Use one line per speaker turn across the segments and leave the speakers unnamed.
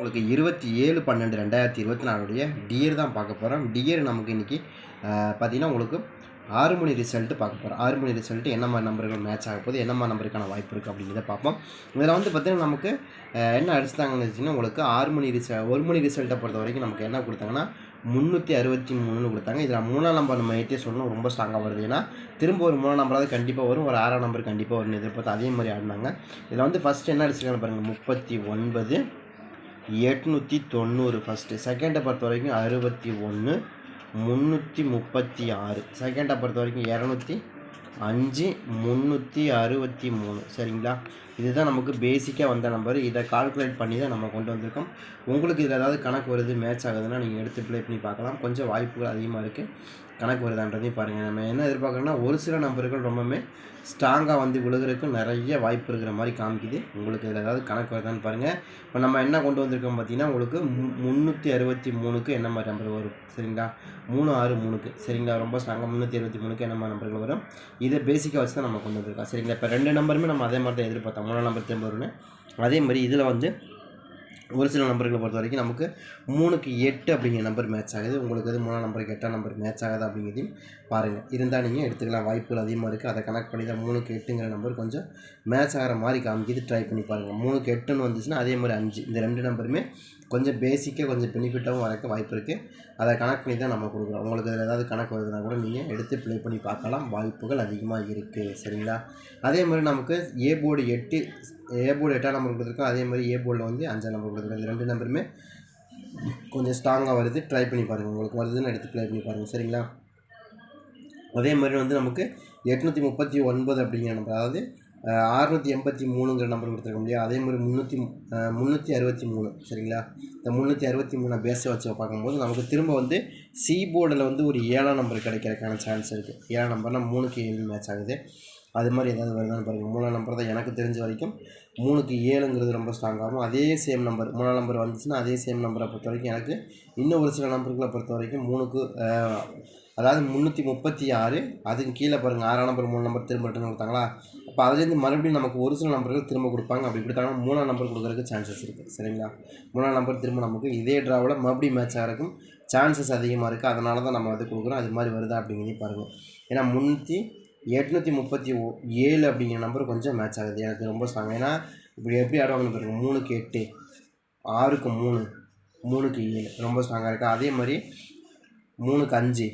உங்களுக்கு இருபத்தி ஏழு பன்னெண்டு ரெண்டாயிரத்தி இருபத்தி நாலுடைய டியர் தான் பார்க்க போகிறோம் டியர் நமக்கு இன்றைக்கி பார்த்திங்கன்னா உங்களுக்கு ஆறு மணி ரிசல்ட்டு பார்க்க போகிறோம் ஆறு மணி ரிசல்ட்டு என்ன மாதிரி நம்பர்கள் மேட்ச் ஆக போகுது என்ன மாதிரி நம்பருக்கான வாய்ப்பு இருக்குது அப்படிங்கிறத பார்ப்போம். இதில் வந்து பார்த்திங்கன்னா நமக்கு என்ன அடிச்சிட்டாங்கன்னு வச்சிங்கன்னா உங்களுக்கு ஆறு மணி ரிசல் ஒரு மணி ரிசல்ட்டை பொறுத்த வரைக்கும் நமக்கு என்ன கொடுத்தாங்கன்னா முந்நூற்றி அறுபத்தி மூணுன்னு கொடுத்தாங்க. இதில் மூணாம் நம்பர் நம்ம ஏற்றே சொல்லணும் ரொம்ப ஸ்ட்ராங்காக வருது. ஏன்னா திரும்ப ஒரு மூணாம் நம்பராவது கண்டிப்பாக வரும் ஒரு ஆறாம் நம்பர் கண்டிப்பாக வரும் எதிர்பார்த்து அதே மாதிரி ஆடினாங்க. இதில் வந்து ஃபஸ்ட்டு என்ன அடிச்சிருக்காங்க பாருங்கள் முப்பத்தி ஒன்பது எட்நூற்றி தொண்ணூறு ஃபஸ்ட்டு செகண்டை பொறுத்த வரைக்கும் அறுபத்தி ஒன்று முந்நூற்றி முப்பத்தி ஆறு. செகண்டை பொறுத்த வரைக்கும் இரநூத்தி அஞ்சு முந்நூற்றி அறுபத்தி மூணு. சரிங்களா? இதுதான் நமக்கு பேசிக்காக வந்த நம்பர் இதை கால்குலேட் பண்ணி தான் நம்ம கொண்டு வந்திருக்கோம். உங்களுக்கு இதில் ஏதாவது கணக்கு வருது மேட்ச் ஆகுதுன்னா நீங்கள் எடுத்து ப்ளே பண்ணி பார்க்கலாம். கொஞ்சம் வாய்ப்புகள் அதிகமாக இருக்குது கணக்கு வருதான்றதையும் பாருங்கள் நம்ம என்ன எதிர்பார்க்குறோன்னா ஒரு சில நம்பர்கள் ரொம்பவுமே ஸ்ட்ராங்காக வந்து விழுகிறதுக்கு நிறைய வாய்ப்பு இருக்கிற மாதிரி காமிக்குது. உங்களுக்கு இதில் ஏதாவது கணக்கு வருதான்னு பாருங்கள் இப்போ நம்ம என்ன கொண்டு வந்திருக்கோம் பார்த்தீங்கன்னா உங்களுக்கு மு முந்நூற்றி அறுபத்தி மூணுக்கு என்ன மாதிரி நம்பர் வரும்? சரிங்களா? மூணு ஆறு மூணுக்கு. சரிங்களா? ரொம்ப ஸ்ட்ராங்காக முந்நூற்றி அறுபத்தி மூணுக்கு என்ன மாதிரி நம்பர்கள் வரும்? இதை பேசிக்காக வச்சு தான் நம்ம கொண்டு வந்திருக்கோம். சரிங்களா? இப்போ ரெண்டு நம்பருமே நம்ம அதே மாதிரி தான் எதிர்பார்த்தோம். மூணாம் நம்பர் திரும்ப வரும்னு அதே மாதிரி இதில் வந்து ஒரு சில நம்பர்களை பொறுத்த வரைக்கும் நமக்கு மூணுக்கு எட்டு அப்படிங்கிற நம்பர் மேட்ச் ஆகுது. உங்களுக்கு அது மூணாம் நம்பருக்கு எட்டாம் நம்பர் மேட்ச் ஆகுது அப்படிங்கிறதையும் பாருங்கள் இருந்தால் நீங்கள் எடுத்துக்கலாம். வாய்ப்புகள் அதிகமாக இருக்குது அதை கனெக்ட் பண்ணி தான் மூணுக்கு எட்டுங்கிற நம்பர் கொஞ்சம் மேட்ச் ஆகிற மாதிரி காமிக்கிது. ட்ரை பண்ணி பாருங்கள் மூணுக்கு எட்டுன்னு வந்துச்சுன்னா அதே மாதிரி அஞ்சு. இந்த ரெண்டு நம்பருமே கொஞ்சம் பேசிக்காக கொஞ்சம் பெனிஃபிட்டாகவும் வரக்க வாய்ப்பு இருக்குது அதை கனெக்ட் பண்ணி தான் நம்ம கொடுக்குறோம். உங்களுக்கு அதில் ஏதாவது கணக்கு வருதுன்னா கூட நீங்கள் எடுத்து ப்ளே பண்ணி பார்க்கலாம். வாய்ப்புகள் அதிகமாக இருக்குது சரிங்களா? அதே மாதிரி நமக்கு ஏ போர்டு எட்டு ஏ போர்டு எட்டாம் நம்பர் கொடுத்துருக்கோம். அதே மாதிரி ஏ போர்டில் வந்து அஞ்சாம் நம்பர் கொடுத்துருக்கோம். ரெண்டு நம்பருமே கொஞ்சம் ஸ்ட்ராங்காக வருது. ட்ரை பண்ணி பாருங்கள் உங்களுக்கு வருதுன்னு எடுத்து ப்ளே பண்ணி பாருங்கள் சரிங்களா? அதே மாதிரி வந்து நமக்கு எட்நூற்றி முப்பத்தி ஒன்பது அப்படிங்கிற நம்பர் அதாவது அறுநூற்றி எண்பத்தி மூணுங்கிற நம்பர் கொடுத்துருக்க முடியாது அதே மாதிரி முந்நூற்றி முந்நூற்றி அறுபத்தி மூணு சரிங்களா? இந்த முந்நூற்றி அறுபத்தி மூணை பேஸை வச்சு பார்க்கும்போது நமக்கு திரும்ப வந்து சி போர்டில் வந்து ஒரு ஏழாம் நம்பர் கிடைக்கிறதுக்கான சான்ஸ் இருக்குது ஏழாம் நம்பர்னால் மூணுக்கு ஏழு மேட்ச் ஆகுது. அது மாதிரி ஏதாவது வருதான்னு பாருங்கள் மூணாம் நம்பர் தான் எனக்கு தெரிஞ்ச வரைக்கும் மூணுக்கு ஏழுங்கிறது ரொம்ப ஸ்ட்ராங்காகும் அதே சேம் நம்பர் மூணாம் நம்பர் வந்துச்சுன்னா அதே சேம் நம்பரை பொறுத்த வரைக்கும் எனக்கு இன்னும் ஒரு சில நம்பர்களை பொறுத்த வரைக்கும் மூணுக்கு அதாவது முந்நூற்றி முப்பத்தி ஆறு அதுக்கு கீழே பாருங்கள் ஆறாம் நம்பர் மூணு நம்பர் திரும்ப ரிட்டர்ன் கொடுத்தாங்களா? அப்போ அதுலேருந்து மறுபடியும் நமக்கு ஒரு சில நம்பர்கள் திரும்ப கொடுப்பாங்க. அப்படி கொடுத்தாங்கன்னா மூணாம் நம்பர் கொடுக்குறதுக்கு சான்சஸ் இருக்குது சரிங்களா? மூணாம் நம்பர் திரும்ப நமக்கு இதே ட்ராவில் மறுபடியும் மேட்ச் ஆகிறக்கும் சான்சஸ் அதிகமாக இருக்குது அதனால தான் நம்ம வந்து கொடுக்குறோம். அது மாதிரி வருதா அப்படிங்கிறதையும் பாருங்கள் ஏன்னா முந்நூற்றி எட்நூற்றி முப்பத்தி ஓ ஏழு அப்படிங்கிற நம்பர் கொஞ்சம் மேட்ச் ஆகுது. எனக்கு ரொம்ப ஸ்ட்ராங் ஏன்னா இப்படி எப்படி ஆடுவாங்கன்னு பாருங்க மூணுக்கு எட்டு ஆறுக்கு மூணு மூணுக்கு ஏழு. ரொம்ப ஸ்ட்ராங்காக இருக்குது அதே மாதிரி மூணுக்கு அஞ்சு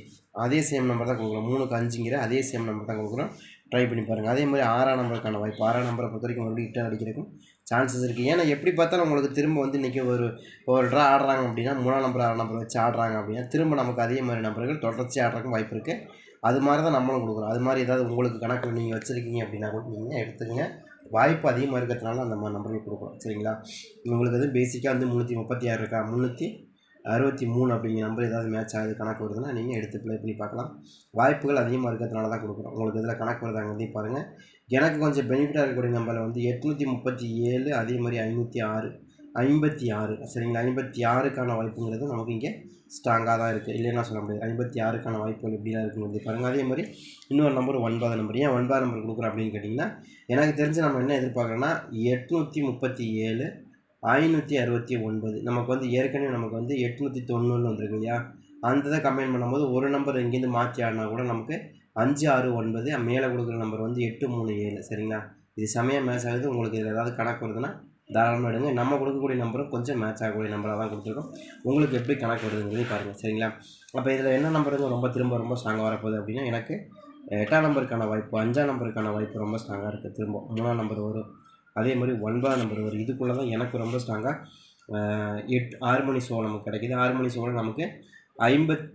அதே சேம் நம்பர் தான் கொடுக்குறோம். மூணுக்கு அஞ்சுங்கிற அதே சேம் நம்பர் தான் கொடுக்குறோம். ட்ரை பண்ணி பாருங்கள் அதே மாதிரி ஆறாம் நம்பருக்கான வாய்ப்பு. ஆறாம் நம்பரை பொறுத்த வரைக்கும் மறுபடியும் ரிட்டர்ன் அடிக்கிறதுக்கும் சான்சஸ் இருக்குது ஏன்னா எப்படி பார்த்தாலும் உங்களுக்கு திரும்ப வந்து இன்றைக்கி ஒரு ஒரு ட்ரா ஆடுறாங்க அப்படின்னா மூணாம் நம்பர் ஆறாம் நம்பர் வச்சு ஆடுறாங்க அப்படின்னா திரும்ப நமக்கு அதே மாதிரி நம்பர்கள் தொடர்ச்சி ஆடுறதுக்கும் வாய்ப்பு இருக்குது அது மாதிரி தான் நம்மளும் கொடுக்குறோம். அது மாதிரி ஏதாவது உங்களுக்கு கணக்கு நீங்கள் வச்சுருக்கீங்க அப்படின்னா கூட நீங்கள் எடுத்துக்கங்க. வாய்ப்பு அதிகமாக இருக்கிறதுனால அந்த மாதிரி நம்பர்கள் கொடுக்குறோம். சரிங்களா? உங்களுக்கு வந்து பேசிக்காக வந்து முந்நூற்றி முப்பத்தி ஆறு இருக்கா? முந்நூற்றி அறுபத்தி மூணு அப்படிங்கிற நம்பர் ஏதாவது மேட்ச் ஆகுது கணக்கு வருதுன்னா நீங்கள் எடுத்து ப்ளே பண்ணி பார்க்கலாம். வாய்ப்புகள் அதிகமாக இருக்கிறதுனால தான் கொடுக்குறோம். உங்களுக்கு இதில் கணக்கு வருதாங்கிறதையும் பாருங்கள் எனக்கு கொஞ்சம் பெனிஃபிட்டாக இருக்கக்கூடிய நம்பரில் வந்து எட்நூற்றி முப்பத்தி ஏழு அதே மாதிரி ஐநூற்றி ஆறு ஐம்பத்தி ஆறு. சரிங்களா? ஐம்பத்தி ஆறுக்கான வாய்ப்புங்கிறது நமக்கு இங்கே ஸ்ட்ராங்காக தான் இருக்குது இல்லைன்னா சொல்ல முடியாது. ஐம்பத்தி ஆறுக்கான வாய்ப்புகள் எப்படிலாம் இருக்குங்கிறது பாருங்கள் அதே மாதிரி இன்னொரு நம்பர் ஒன்பது நம்பர் ஏன் ஒன்பது நம்பர் கொடுக்குறோம் அப்படின்னு கேட்டிங்கன்னா எனக்கு தெரிஞ்சு நம்ம என்ன எதிர்பார்க்குறோன்னா எட்நூற்றி முப்பத்தி ஏழு ஐநூற்றி அறுபத்தி ஒன்பது. நமக்கு வந்து ஏற்கனவே நமக்கு வந்து எட்நூற்றி தொண்ணூறுன்னு வந்திருக்கு இல்லையா? அந்த இதை கம்பைன் பண்ணும்போது ஒரு நம்பர் இங்கேருந்து மாற்றி ஆடினா கூட நமக்கு அஞ்சு ஆறு ஒன்பது மேலே கொடுக்குற நம்பர் வந்து எட்டு மூணு ஏழு. சரிங்களா? இது செமையாக மேட்ச் ஆகுது. உங்களுக்கு இதில் ஏதாவது கணக்கு வருதுன்னா தாராளமாக எடுங்க. நம்ம கொடுக்கக்கூடிய நம்பரும் கொஞ்சம் மேட்ச் ஆகக்கூடிய நம்பராக தான் கொடுத்துருக்கோம். உங்களுக்கு எப்படி கணக்கு வருதுங்கிறது பாருங்கள் சரிங்களா? அப்போ இதில் என்ன நம்பருங்க ரொம்ப திரும்ப ரொம்ப ஸ்ட்ராங்காக வரப்போகுது அப்படின்னா எனக்கு எட்டாம் நம்பருக்கான வாய்ப்பு அஞ்சாம் நம்பருக்கான வாய்ப்பு ரொம்ப ஸ்ட்ராங்காக இருக்குது திரும்ப மூணாம் நம்பர் வரும். அதே மாதிரி ஒன்பதாம் நம்பர் வரும். இதுக்குள்ளே தான் எனக்கு ரொம்ப ஸ்ட்ராங்காக எட் ஆறு மணி ஷோ நமக்கு கிடைக்கிது. ஆறு மணி சோழம் நமக்கு ஐம்பத்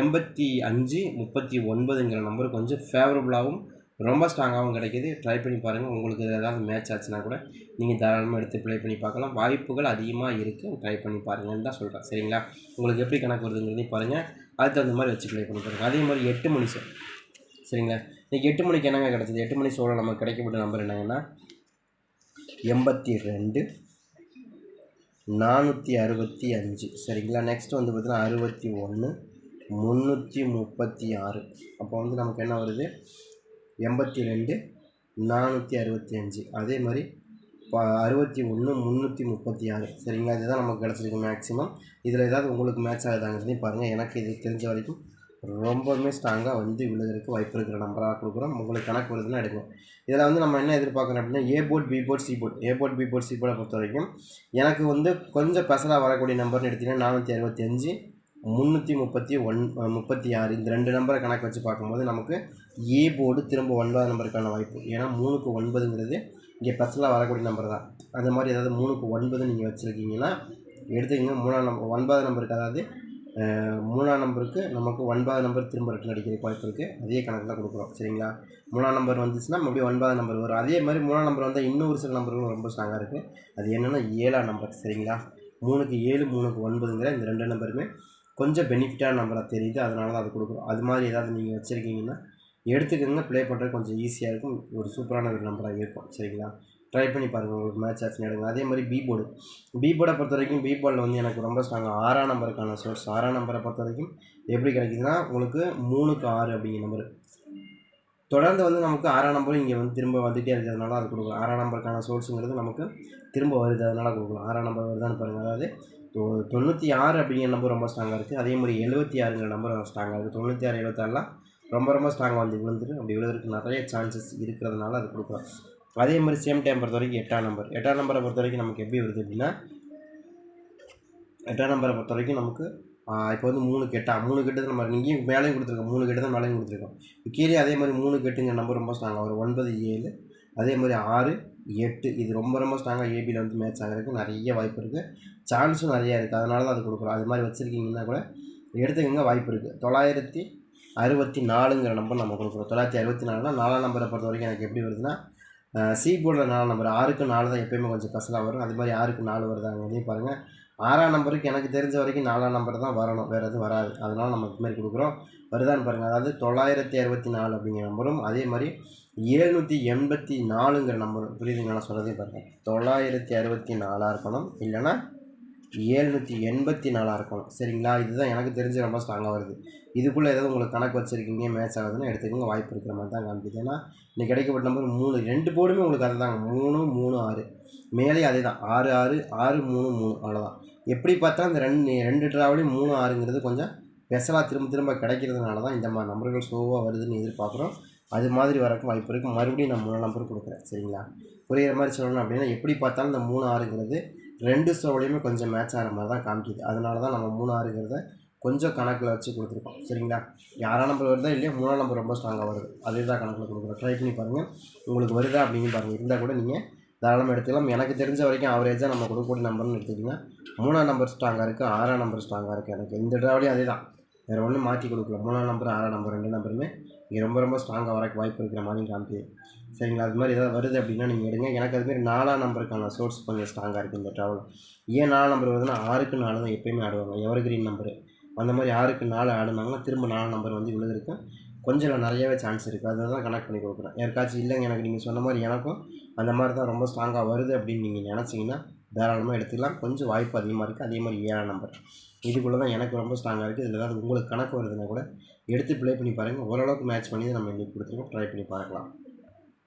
எண்பத்தி அஞ்சு முப்பத்தி ஒன்பதுங்கிற நம்பர் கொஞ்சம் ஃபேவரபுளாகவும் ரொம்ப ஸ்ட்ராங்காகவும் கிடைக்கிது. ட்ரை பண்ணி பாருங்கள் உங்களுக்கு இதில் ஏதாவது மேட்ச் ஆச்சுன்னா கூட நீங்கள் தாராளமாக எடுத்து ப்ளே பண்ணி பார்க்கலாம். வாய்ப்புகள் அதிகமாக இருக்குது ட்ரை பண்ணி பாருங்கன்னு தான் சொல்கிறேன் சரிங்களா? உங்களுக்கு எப்படி கணக்கு வருதுங்கிறதையும் பாருங்கள் அதுக்கு தகுந்த மாதிரி வச்சு ப்ளே பண்ணி பாருங்கள் அதே மாதிரி எட்டு மணி சரிங்களா? இன்றைக்கி எட்டு மணிக்கு என்னங்க கிடச்சிது? எட்டு மணி சோழ நமக்கு கிடைக்கப்பட்ட நம்பர் என்னங்கன்னா எண்பத்தி ரெண்டு நானூற்றி அறுபத்தி அஞ்சு. சரிங்களா? நெக்ஸ்ட் வந்து பார்த்தீங்கன்னா அறுபத்தி ஒன்று முந்நூற்றி முப்பத்தி ஆறு. அப்போ வந்து நமக்கு என்ன வருது? எண்பத்தி ரெண்டு நானூற்றி அறுபத்தி அஞ்சு. அதே மாதிரி ப அறுபத்தி ஒன்று முந்நூற்றி முப்பத்தி ஆறு. சரிங்களா? இதுதான் நமக்கு கிடச்சிருக்கு மேக்ஸிமம் இதில் ஏதாவது உங்களுக்கு மேட்ச் ஆகுதாங்கிறதையும் பாருங்கள் எனக்கு இது தெரிஞ்ச வரைக்கும் ரொம்பவுமே ஸ்ட்ராங்காக வந்து விழுகிறதுக்கு வாய்ப்பு இருக்கிற நம்பராக கொடுக்குறோம். உங்களுக்கு கணக்கு வருதுன்னா எடுக்கும் இதில் வந்து நம்ம என்ன எதிர்பார்க்குறோம் அப்படின்னா A board B board C board A board B board C போர்டை பொறுத்த வரைக்கும் எனக்கு வந்து கொஞ்சம் பெசலாக வரக்கூடிய நம்பர்னு எடுத்திங்கன்னா நானூற்றி அறுபத்தி அஞ்சு முந்நூற்றி முப்பத்தி ஒன் முப்பத்தி ஆறு. இந்த ரெண்டு நம்பரை கணக்கு வச்சு பார்க்கும்போது நமக்கு ஏ போர்டு திரும்ப ஒன்பது நம்பருக்கான வாய்ப்பு. ஏன்னா மூணுக்கு ஒன்பதுங்கிறது இங்கே பெசலாக வரக்கூடிய நம்பர் தான். அந்த மாதிரி ஏதாவது மூணுக்கு ஒன்பது நீங்கள் வச்சுருக்கீங்கன்னா எடுத்துக்கிங்க. மூணாம் நம்பர் ஒன்பது நம்பருக்கு அதாவது மூணாம் நம்பருக்கு நமக்கு ஒன்பது நம்பர் திரும்ப ரிட்டன் அடிக்கிறதுக்கு வாய்ப்பு இருக்குது அதே கணக்கு தான் கொடுக்குறோம். சரிங்களா? மூணாம் நம்பர் வந்துச்சுன்னா மறுபடியும் ஒன்பதாம் நம்பர் வரும். அதே மாதிரி மூணாம் நம்பர் வந்தால் இன்னொரு சில நம்பர்களும் ரொம்ப ஸ்ட்ராங்காக இருக்குது அது என்னென்னா ஏழாம் நம்பர். சரிங்களா? மூணுக்கு ஏழு மூணுக்கு ஒன்பதுங்கிற இந்த ரெண்டு நம்பருமே கொஞ்சம் பெனிஃபிட்டான நம்பராக தெரியுது. அதனால தான் அது கொடுக்குறோம். அது மாதிரி ஏதாவது நீங்கள் வச்சுருக்கீங்கன்னா எடுத்துக்கோங்க. ப்ளே பண்ணுறது கொஞ்சம் ஈஸியாக இருக்கும். ஒரு சூப்பரான ஒரு நம்பராக இருக்கும். சரிங்களா? ட்ரை பண்ணி பாருங்கள் உங்களுக்கு மேட்ச் ஆக்ஷன் எடுங்க. அதே மாதிரி பி போர்டு பி போர்டை பொறுத்த வரைக்கும் பி போர்டில் வந்து எனக்கு ரொம்ப ஸ்ட்ராங்காக ஆறாம் நம்பருக்கான சோர்ஸ் ஆறாம் நம்பரை பொறுத்த வரைக்கும் எப்படி கிடைக்குதுன்னா உங்களுக்கு மூணுக்கு ஆறு அப்படிங்கிற நம்பர் தொடர்ந்து வந்து நமக்கு ஆறாம் நம்பரும் இங்கே வந்து திரும்ப வந்துகிட்டே இருக்கிறதுனால அது கொடுக்கலாம் ஆறாம் நம்பருக்கான சோர்ஸுங்கிறது நமக்கு திரும்ப வருது. அதனால் கொடுக்கலாம். ஆறாம் நம்பர் வருதான்னு பாருங்கள் அதாவது தொண்ணூற்றி ஆறு அப்படிங்கிற நம்பர் ரொம்ப ஸ்ட்ராங்காக இருக்குது அதே மாதிரி எழுபத்தி ஆறுங்கிற நம்பர் ஸ்ட்ராங்காக இருக்குது தொண்ணூற்றி ஆறு எழுபத்தாறுலாம் ரொம்ப ரொம்ப ஸ்ட்ராங்காக வந்து விழுந்துரு. அப்படி விழுறதுக்கு நிறைய சான்சஸ் இருக்கிறதுனால அது கொடுக்கலாம். அதே மாதிரி சேம் டைம் பொறுத்த வரைக்கும் எட்டாம் நம்பர் எட்டாம் நம்பரை பொறுத்த வரைக்கும் நமக்கு எப்படி வருது அப்படின்னா எட்டாம் நம்பரை பொறுத்த வரைக்கும் நமக்கு இப்போ வந்து மூணு கெட்டா மூணு கெட்டு நம்ம இங்கேயும் மேலேயும் கொடுத்துருக்கோம் மூணு கெட்டு தான் மேலேயும் கொடுத்துருக்கோம். இப்போ கீழே அதே மாதிரி மூணு கெட்டுங்கிற நம்பர் ரொம்ப ஸ்ட்ராங்காக ஒரு ஒன்பது ஏழு அதே மாதிரி ஆறு எட்டு இது ரொம்ப ரொம்ப ஸ்ட்ராங்காக ஏபியில் வந்து மேட்ச் ஆகிறதுக்கு நிறைய வாய்ப்பு இருக்குது சான்ஸும் நிறையா இருக்குது அதனால தான் அது கொடுக்குறோம். அது மாதிரி வச்சுருக்கீங்கன்னா கூட எடுத்துக்கங்க வாய்ப்பு இருக்குது தொள்ளாயிரத்தி அறுபத்தி நாலுங்கிற நம்பர் நம்ம கொடுக்குறோம். தொள்ளாயிரத்தி அறுபத்தி நாலுனா நாலாம் நம்பரை பொறுத்த வரைக்கும் எனக்கு எப்படி வருதுன்னா சி போர்டில் நாலு நம்பர் ஆறுக்கு நாலு தான் எப்பயுமே கொஞ்சம் பசலாக வரும். அது மாதிரி ஆறுக்கு நாலு வருதாங்க இதையும் பாருங்கள் ஆறாம் நம்பருக்கு எனக்கு தெரிஞ்ச வரைக்கும் நாலாம் நம்பர் தான் வரணும். வேறு எதுவும் வராது. அதனால் நம்ம இது மாதிரி கொடுக்குறோம். வருதான்னு பாருங்கள் அதாவது தொள்ளாயிரத்தி அறுபத்தி நாலு அப்படிங்கிற நம்பரும் அதே மாதிரி ஏழ்நூற்றி எண்பத்தி நாலுங்கிற நம்பரும் புரியுதுங்களா? நான் சொல்கிறதே பாருங்கள் தொள்ளாயிரத்தி அறுபத்தி நாலாக இருக்கணும். இல்லைன்னா ஏழ்நூற்றி எண்பத்தி நாலாக இருக்கும் சரிங்களா? இதுதான் எனக்கு தெரிஞ்ச ரொம்ப ஸ்ட்ராங்காக வருது. இதுக்குள்ளே ஏதாவது உங்களுக்கு கணக்கு வச்சுருக்கீங்க மேட்ச் ஆகுதுன்னா எடுத்துக்கோங்க. வாய்ப்பு இருக்கிற மாதிரி தான் காமிக்குது. ஏன்னா இன்றைக்கி கிடைக்கப்பட்ட நம்பர் மூணு ரெண்டு போர்டுமே உங்களுக்கு அதுதாங்க. மூணு மூணு ஆறு. மேலே அதே தான் ஆறு ஆறு ஆறு மூணு மூணு. அவ்வளோதான் எப்படி பார்த்தா இந்த ரெண்டு ரெண்டு ட்ராவலையும் மூணு ஆறுங்கிறது கொஞ்சம் ஸ்பெஷலாக திரும்ப திரும்ப கிடைக்கிறதுனால தான் இந்த மாதிரி நம்பர்கள் ஸ்லோவாக வருதுன்னு எதிர்பார்க்குறோம். அது மாதிரி வரக்கும் வாய்ப்பு இருக்குது மறுபடியும் நான் மூணு நம்பர் கொடுக்குறேன். சரிங்களா? புரிகிற மாதிரி சொல்லணும் அப்படின்னா எப்படி பார்த்தாலும் இந்த மூணு ஆறுங்கிறது ரெண்டு ஸ்டோலையுமே கொஞ்சம் மேட்ச் ஆகிற மாதிரி தான் காமிக்குது. அதனால தான் நம்ம மூணு ஆறுங்கிறத கொஞ்சம் கணக்கில் வச்சு கொடுத்துருக்கோம். சரிங்களா? யாராம் நம்பர் வருதா இல்லையா? மூணாம் நம்பர் ரொம்ப ஸ்ட்ராங்காக வருது. அதே தான் கணக்கில் கொடுக்குறோம். ட்ரை பண்ணி பாருங்கள் உங்களுக்கு வருதா அப்படின்னு பாருங்கள் இருந்தால் கூட நீங்கள் தாராளமாக எடுத்துக்கலாம். எனக்கு தெரிஞ்ச வரைக்கும் அவரேஜாக நம்ம கொடுக்கக்கூடிய நம்பர்னு எடுத்துக்கிட்டிங்கன்னா மூணாம் நம்பர் ஸ்ட்ராங்காக இருக்குது ஆறாம் நம்பர் ஸ்ட்ராங்காக இருக்குது எனக்கு இந்த ட்ராவலையும் அதே தான் வேறு ஒன்றும் மாற்றி கொடுக்கல. மூணாம் நம்பர் ஆறாம் நம்பர் ரெண்டு நம்பருமே இங்கே ரொம்ப ரொம்ப ஸ்ட்ராங்காக வரக்கு வாய்ப்பு இருக்கிற மாதிரி காமிக்குது சரிங்களா? அது மாதிரி ஏதாவது வருது அப்படின்னா நீங்கள் எடுங்க. எனக்கு அதுமாரி நாலாம் நம்பருக்கான சோர்ஸ் கொஞ்சம் ஸ்ட்ராங்காக இருக்குது இந்த ட்ராவல் ஏன் நாலு நம்பர் வருதுன்னா ஆறுக்கு நாலு தான் எப்பயுமே ஆடுவாங்க. எவர் கிரீன் நம்பரு அந்த மாதிரி ஆறுக்கு நாலு ஆடுனாங்கன்னா திரும்ப நாலு நம்பர் வந்து விழுகிறதுக்கு கொஞ்சம் இல்லை நிறையவே சான்ஸ் இருக்குது அதை தான் கனெக்ட் பண்ணி கொடுக்குறேன். யாருக்காச்சும் இல்லைங்க எனக்கு நீங்கள் சொன்ன மாதிரி எனக்கும் அந்த மாதிரி தான் ரொம்ப ஸ்ட்ராங்காக வருது அப்படின்னு நீங்கள் நினச்சிங்கன்னா தாராளமாக எடுத்துக்கலாம். கொஞ்சம் வாய்ப்பு அதிகமாக இருக்குது அதே மாதிரி ஏழாம் நம்பர் இதுக்குள்ளே தான் எனக்கு ரொம்ப ஸ்ட்ராங்காக இருக்குது இதில் ஏதாவது உங்களுக்கு கணக்கு வருதுன்னா கூட எடுத்து ப்ளே பண்ணி பாருங்கள் ஓரளவுக்கு மேட்ச் பண்ணி தான் நம்ம இன்றைக்கி கொடுத்துருக்கோம். ட்ரை பண்ணி பார்க்கலாம்.